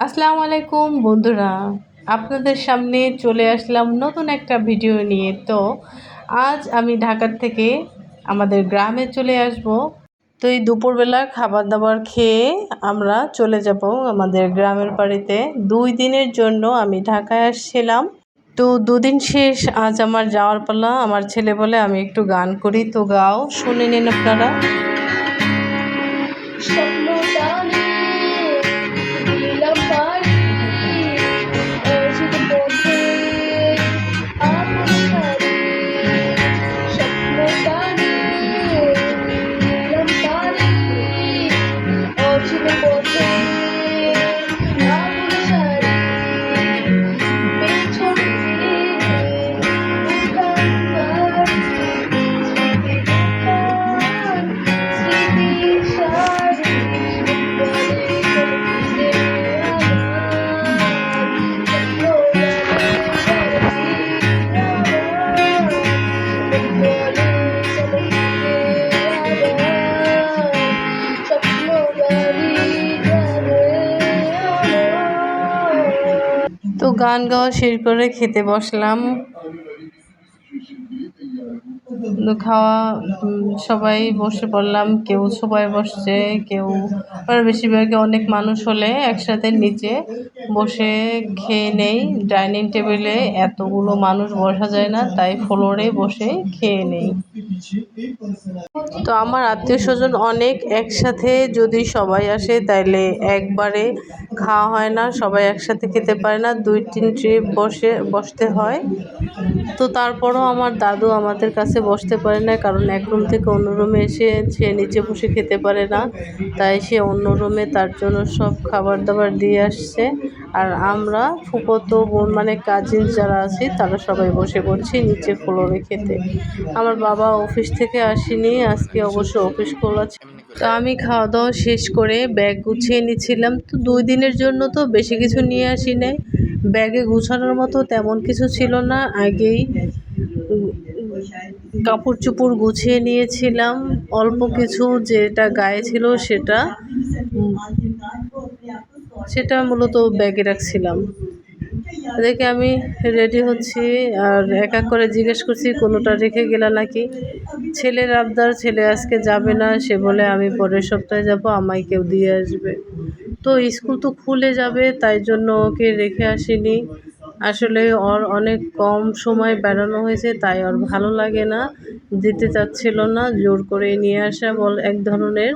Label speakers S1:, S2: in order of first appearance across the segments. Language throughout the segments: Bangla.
S1: আসসালামু আলাইকুম, বন্ধুরা। আপনাদের সামনে চলে আসলাম নতুন একটা ভিডিও নিয়ে। তো, আজ আমি ঢাকার থেকে আমাদের গ্রামে চলে আসব। তো, এই দুপুরবেলা খাবার দাবার খেয়ে আমরা চলে যাব আমাদের গ্রামের বাড়িতে। দুই দিনের জন্য আমি ঢাকায় আসছিলাম। তো, দুদিন শেষ আজ আমার যাওয়ার পালা। আমার ছেলে বলে আমি একটু গান করি। তো, গাও, শুনে নিন আপনারা। গান গাওয়া শেষ করে খেতে বসলাম। খাওয়া সবাই বসে পড়লাম, কেউ সবাই বসছে, কেউ, আর বেশিরভাগই অনেক মানুষ হলে একসাথে নিচে বসে খেয়ে নেই। ডাইনিং টেবিলে এতগুলো মানুষ বসা যায় না, তাই ফ্লোরে বসে খেয়ে নেই। তো আমার আত্মীয় স্বজন অনেক একসাথে যদি সবাই আসে, তাইলে একবারে খাওয়া হয় না, সবাই একসাথে খেতে পারে না, দুই তিন ট্রিপ বসে, বসতে হয়। তো তারপরও আমার দাদু আমাদের কাছে বসতে পারে না, কারণ এক রুম থেকে অন্য রুমে এসে সে নিচে বসে খেতে পারে না। তাই সে অন্য রুমে তার জন্য সব খাবার দাবার দিয়ে আসছে। আর আমরা ফুপতো বোন মানে কাজিন যারা আছি, তারা সবাই বসে পড়ছি নিচে ফ্লোরে খেতে। আমার বাবা অফিস থেকে আসেনি, আজকে অবশ্য অফিস খোলা তো আমি খাওয়া দাওয়া শেষ করে ব্যাগ গুছিয়ে নিচ্ছিলাম। তো দুই দিনের জন্য তো বেশি কিছু নিয়ে আসি নাই। ব্যাগে গুছানোর মতো তেমন কিছু ছিল না। আগেই কাপড় চোপড় গুছিয়ে নিয়েছিলাম। অল্প কিছু যেটা গায়ে ছিল সেটা সেটা মূলত ব্যাগে রাখছিলাম। দেখে আমি রেডি হচ্ছি আর এক এক করে জিজ্ঞেস করছি, কোনোটা রেখে গেলা নাকি? ছেলের আবদার, ছেলে আজকে যাবে না, সে বলে আমি পরের সপ্তাহে যাব, আমায় কেউ দিয়ে আসবে। তো স্কুল তো খুলে যাবে, তাই জন্য ওকে রেখে আসিনি। আসলে ওর অনেক কম সময় বেড়ানো হয়েছে, তাই ওর ভালো লাগে না, দিতে চাচ্ছিল না, জোর করে নিয়ে আসা বল, এক ধরনের।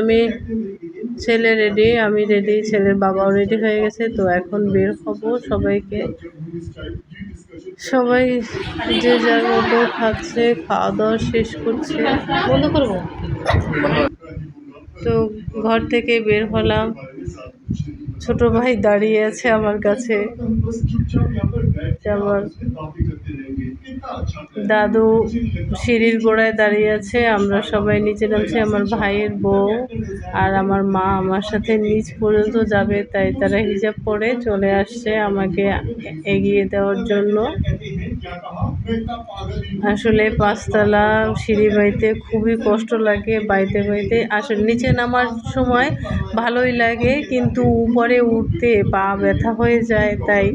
S1: আমি ছেলে রেডি আমি রেডি ছেলের বাবাও রেডি হয়ে গেছে, তো এখন বের হব সবাইকে। সবাই যে যার মতো খাচ্ছে খাওয়া দাওয়া শেষ করছে। বন্ধ করব? তো ঘর থেকে বের হলাম। ছোট ভাই দাঁড়িয়ে আছে আমার কাছে আমার দাদু সিঁড়ির গোড়ায় দাঁড়িয়ে আছে, আমরা সবাই নিচে নামছি, আমার ভাইয়ের বউ আর আমার মা আমার সাথে নিচ পর্যন্ত যাবে, তাই তারা হিজাব পরে চলে আসছে আমাকে এগিয়ে দেওয়ার জন্য। আসলে পাঁচতলা সিঁড়ি বাইতে খুবই কষ্ট লাগে বাইতে বাইতে। আসলে নিচে নামার সময় ভালোই লাগে, কিন্তু উপরে উঠতে পা ব্যথা হয়ে যায়, তাই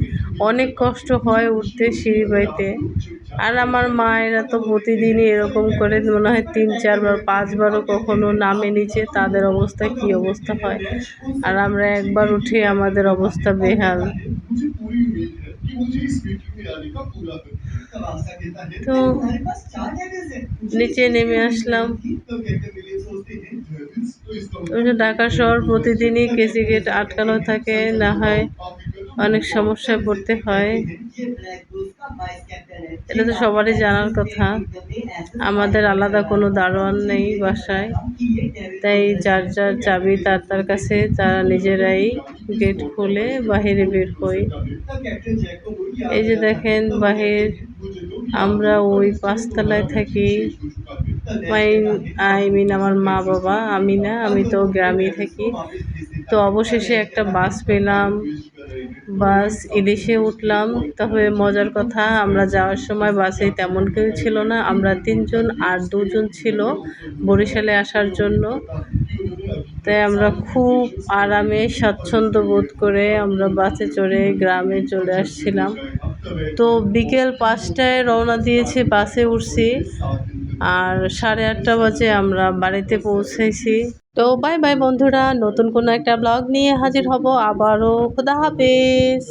S1: অনেক কষ্ট হয় উঠতে সিঁড়ি বাইতে। আর আমার মায়েরা তো প্রতিদিনই এরকম করে মনে হয় তিন চারবার, পাঁচবারও কখনো নামে নিচে, তাদের অবস্থা কী অবস্থা হয়? আর আমরা একবার উঠে আমাদের অবস্থা বেহাল। তো নিচে নেমে আসলাম। ঢাকা শহর প্রতিদিনই কেসি গেট আটকানো থাকে না হয় অনেক সমস্যায় পড়তে হয়। এটা তো সবারই জানার কথা। আমাদের আলাদা কোনো দারোয়ান নেই বাসায়। তাই যার যার চাবি তার তার কাছে তারা নিজেরাই গেট খুলে বাহিরে বের হই এই যে দেখেন বাহির, আমরা ওই পাঁচতলায় থাকি। মাই, আই মিন আমার মা বাবা, আমি না, আমি তো গ্রামে থাকি। তো অবশেষে একটা বাস পেলাম। বাস ইলিশে উঠলাম। তবে মজার কথা, আমরা যাওয়ার সময় বাসে তেমন কেউ ছিল না। আমরা তিনজন আর দুজন ছিল বরিশালে আসার জন্য। তাই আমরা খুব আরামে স্বাচ্ছন্দ্য বোধ করে আমরা বাসে চড়ে গ্রামে চলে আসছিলাম। তো বিকেল পাঁচটায় রওনা দিয়েছি, বাসে উঠছি। আর সাড়ে আটটা বাজে আমরা বাড়িতে পৌঁছেছি। তো বাই বাই বন্ধুরা, নতুন কোনো একটা ব্লগ নিয়ে হাজির হব। আবারও খুদা হাফেজ।